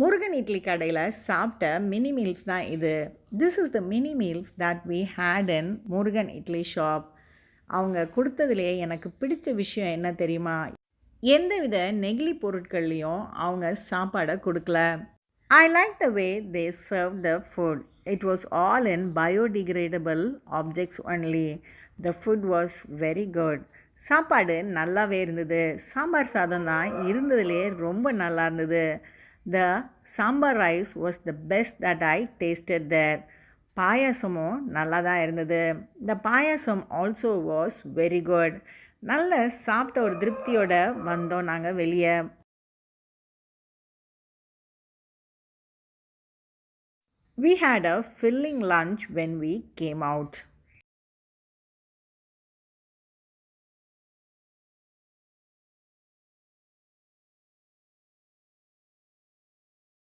முருகன் இட்லி கடையில் சாப்பிட்ட mini meals தான் இது. This is the mini meals that we had in Murugan Idli shop அவங்க கொடுத்ததுலேயே எனக்கு பிடிச்ச விஷயம் என்ன தெரியுமா? எந்தவித நெகிழி பொருட்கள்லையும் அவங்க சாப்பாடை கொடுக்கல. I like the way they serve the food it was all in biodegradable objects only the food was very good சாப்பாடு நல்லாவே இருந்தது. சாம்பார் சாதம் தான் இருந்ததுலேயே ரொம்ப நல்லா இருந்தது. The sambar rice was the best that I tasted there பாயாசமும் நல்லா தான் இருந்தது. இந்த payasam also was very good நல்ல சாப்பிட்ட ஒரு திருப்தியோட வந்தோம் நாங்கள் வெளியே. We had a filling lunch when we came out.